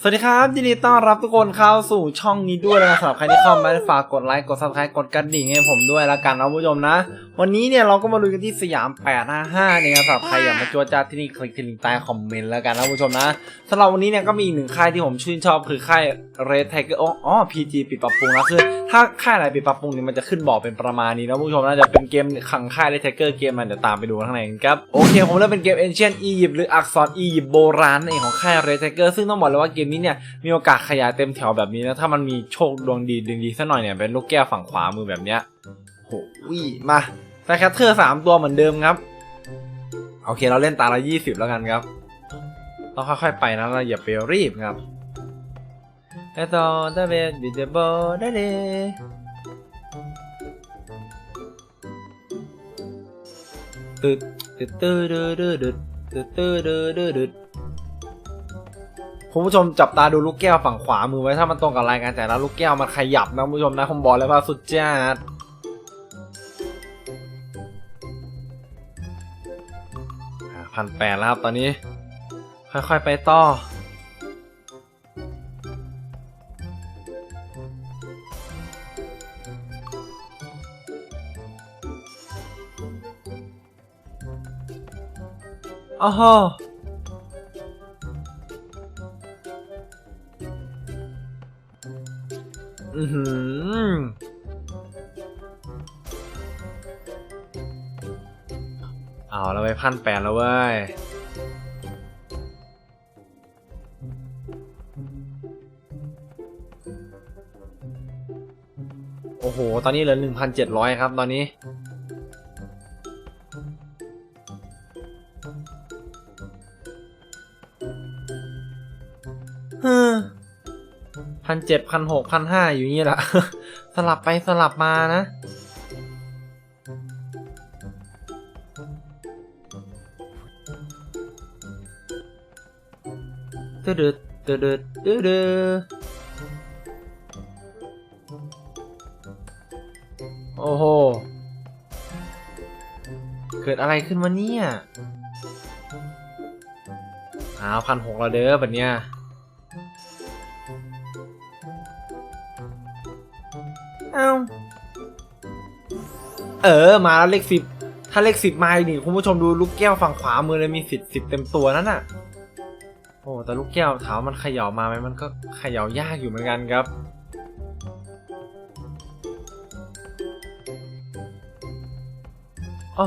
สวัสดีครับยินดีต้อนรับทุกคนเข้าสู่ช่องนี้ด้วยนะครับสำหรับใครที่เข้ามาฝากกดไลค์กดซับสไครต์กดกระดิ่งให้ผมด้วยละกันนะผู้ชมนะ วันนี้เนี่ยเราก็มาลุยกันที่สยาม 855เนี่ยครับสำหรับใครอยากมาจัวจ้าที่นี่คลิกที่ลิงก์ใต้คอมเมนต์แล้วกันนะผู้ชมนะสำหรับวันนี้เนี่ยก็มีอีกหนึ่งค่ายที่ผมชื่นชอบคือค่าย Red Tiger อ๋ออ๋อ PG ปิดปรับปรุงแล้วคือถ้าค่ายไหนปิดปรับปรุงเนี่ยมันจะขึ้นบอกเป็นประมาณนี้นะผู้ชมนะจะเป็นเกมขังค่าย Red Tiger เกมมันเดี๋ยวตามไปดูข้างในกันครับโอเคผมเลือกเป็นเกม Ancient Egypt หรืออักษรอียิปต์โบราณนั่นเองของค่าย Red Tiger ซึ่งต้องบอกเลยว่าเกมนี้เนี่ยมีโอกาสขยายเต็มแถวแบบนี้นะถ้ามันมีโชคดวงดีดึงดีสักหน่อยเนี่ยเป็นลูกแก้วฝั่งขวามือแบบเนี้ยโหวิมาแต่แคทเทอร์สามตัวเหมือนเดิมครับโอเคเราเล่นตาละยี่สิบแล้วกันครับต้องค่อยๆไปนะเราอย่าไปรีบครับ ไอตอนตะเวนบิดเดบอได้เลยตึ๊ดตึ๊ดตึ๊ดตึ๊ดตึ๊ดตึ๊ดตึ๊ดตึดตึ๊ดตึ๊ดคุณผู้ชมจับตาดูลูกแก้วฝั่งขวามือไว้ถ้ามันตรงกับรายการแต่ละลูกแก้วมันขยับนะคุณผู้ชมนะผมบอกเลยว่าสุดจ้าดพันแปดแล้วครับตอนนี้ ค่อยๆไปต่อ อ้โหอือหือ เอาเราไปพันแปดแล้วเว้ย โอ้โห ตอนนี้เหลือหนึ่งพันเจ็ดร้อยครับตอนนี้ เจ็ดพันหกพันห้าอยู่นี่แหละ สลับไปสลับมานะตึ๊ดเดตึ๊ดเตดโอ้โห เกิดอะไรขึ้นมาเนี่ยอ้าวพันหกแล้วเด้อแบบเนี้ย เอ้าเออ มาแล้วเลขสิบ ถ้าเลขสิบมาอีกนี่คุณผู้ชมดูลูกแก้วฝั่งขวามือเลยมีสิบสิบเต็มตัวนั่นน่ะ โอ้ แต่ลูกแก้วถามว่ามันเขย่ามาไหมมันก็เขย่ายากอยู่เหมือนกันครับอ๋อ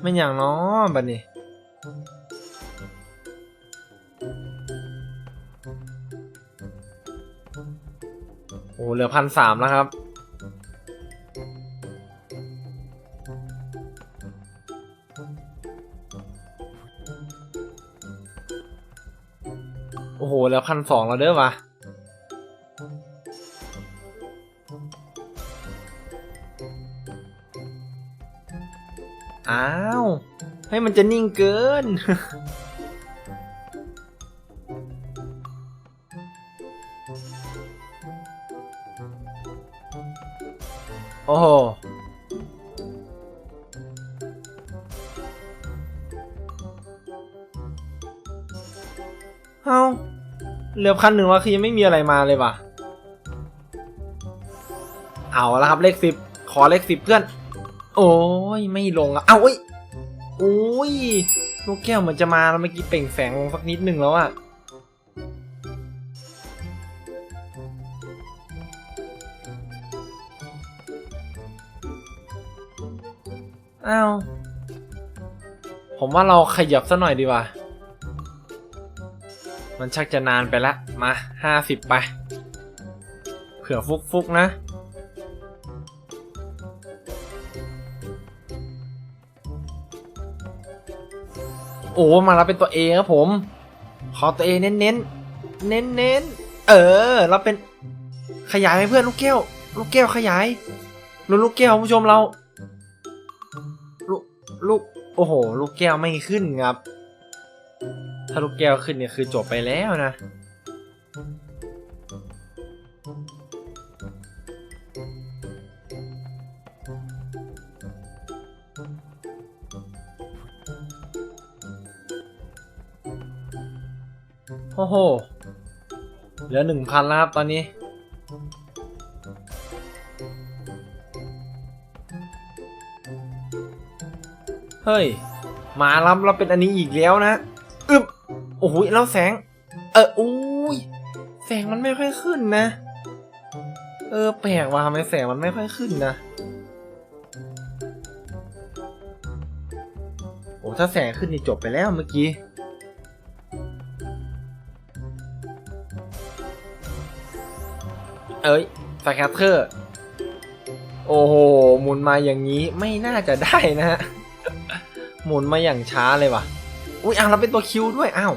ไม่อย่างน้อบัดนี้โอ้เหลือพันสามแล้วครับโอ้โหเหลือพันสองแล้วเด้อวะ อ้าว ให้มันจะนิ่งเกิน โอ้โหเอาเหลือพันหนึ่งแล้วคือยังไม่มีอะไรมาเลยว่ะ เอาแล้วครับเลขสิบขอเลขสิบเพื่อน โอ้ยไม่ลงอะเอาอุ้ยโอ้ยลูกแก้วเหมือนจะมาแล้วเมื่อกี้เปล่งแสงลงสักนิดหนึ่งแล้วอะอ้าวผมว่าเราขยับซะหน่อยดีกว่า มันชักจะนานไปละ มาห้าสิบไป เผื่อฟุกฟุกๆนะ โอ้มารับเป็นตัวเอครับผม ขอตัวเอเน้นเน้นเน้นเน้นเออเราเป็นขยายไหมเพื่อนลูกแก้ว ลูกแก้วขยายลุ้นลูกแก้วผู้ชมเรา ลูกลูกโอ้โห ลูกแก้วไม่ขึ้นครับ ถ้าลูกแก้วขึ้นเนี่ยคือจบไปแล้วนะ โอ้โห เหลือหนึ่งพันแล้วครับตอนนี้ เฮ้ย มาล้ำเราเป็นอันนี้อีกแล้วนะ อึบโอ้โหแล้วแสง เอออุ้ย แสงมันไม่ค่อยขึ้นนะ เออ แปลกว่ะทำไมแสงมันไม่ค่อยขึ้นนะโอ้ถ้าแสงขึ้นนี่จบไปแล้วเมื่อกี้ เอ้ยสแคตเตอร์ โอ้โห หมุนมาอย่างนี้ไม่น่าจะได้นะฮะ หมุนมาอย่างช้าเลยว่ะ อุ้ยอะเราเป็นตัวคิวด้วย อ้าว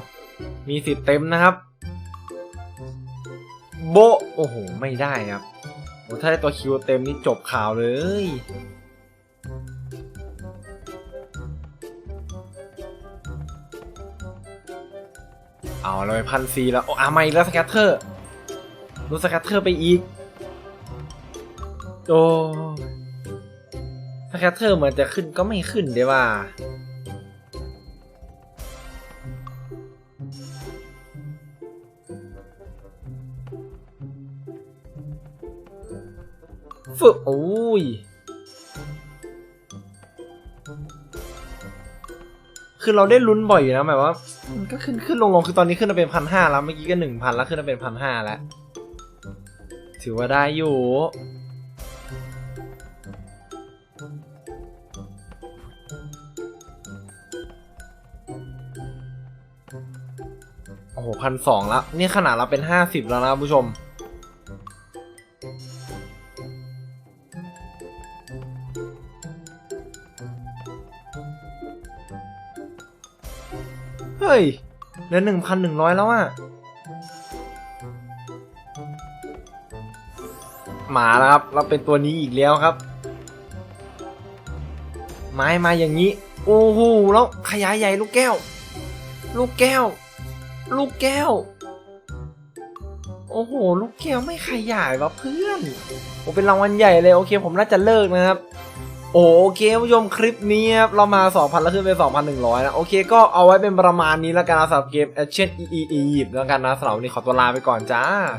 มีสิทธิ์เต็มนะครับ โบ โอ้โห ไม่ได้ครับโอ้ถ้าได้ตัวคิวเต็มนี่จบข่าวเลยเอาเลยพันซีแล้ว โอ้อาไมาอีกแล้วสแคตเตอร์ ดูสแคตเตอร์ไปอีก โอ้สแคตเตอร์เหมือนจะขึ้นก็ไม่ขึ้นเดี๋ยวว่าฝึกโอ้ย คือเราได้ลุ้นบ่อยอยู่นะแบบว่า มันก็ขึ้นขึ้นลงลงคือตอนนี้ขึ้นมาเป็นพันห้าแล้ว เมื่อกี้ก็หนึ่งพันแล้วขึ้นมาเป็นพันห้าแล้ว ถือว่าได้อยู่ โอ้โหพันสองแล้ว นี่ขนาดเราเป็นห้าสิบแล้วนะผู้ชม เฮ้ยเหลือหนึ่งพันหนึ่งร้อยแล้วอะ หมาแล้วครับ เราเป็นตัวนี้อีกแล้วครับ ไม้มาอย่างนี้ โอ้โหแล้วขยายใหญ่ลูกแก้ว ลูกแก้ว ลูกแก้ว โอ้โห ลูกแก้วไม่ขยายวะเพื่อนโอ้เป็นรางวัลใหญ่เลยโอเค ผมน่าจะเลิกนะครับโอเคผู้ชมคลิปนี้ครับเรามา 2,000 แล้วขึ้นไป 2,100 นะ โอเคก็เอาไว้เป็นประมาณนี้แล้วกันนะสำหรับเกม Action EE Egypt แล้วกันนะสำหรับวันนี้ขอตัวลาไปก่อนจ้า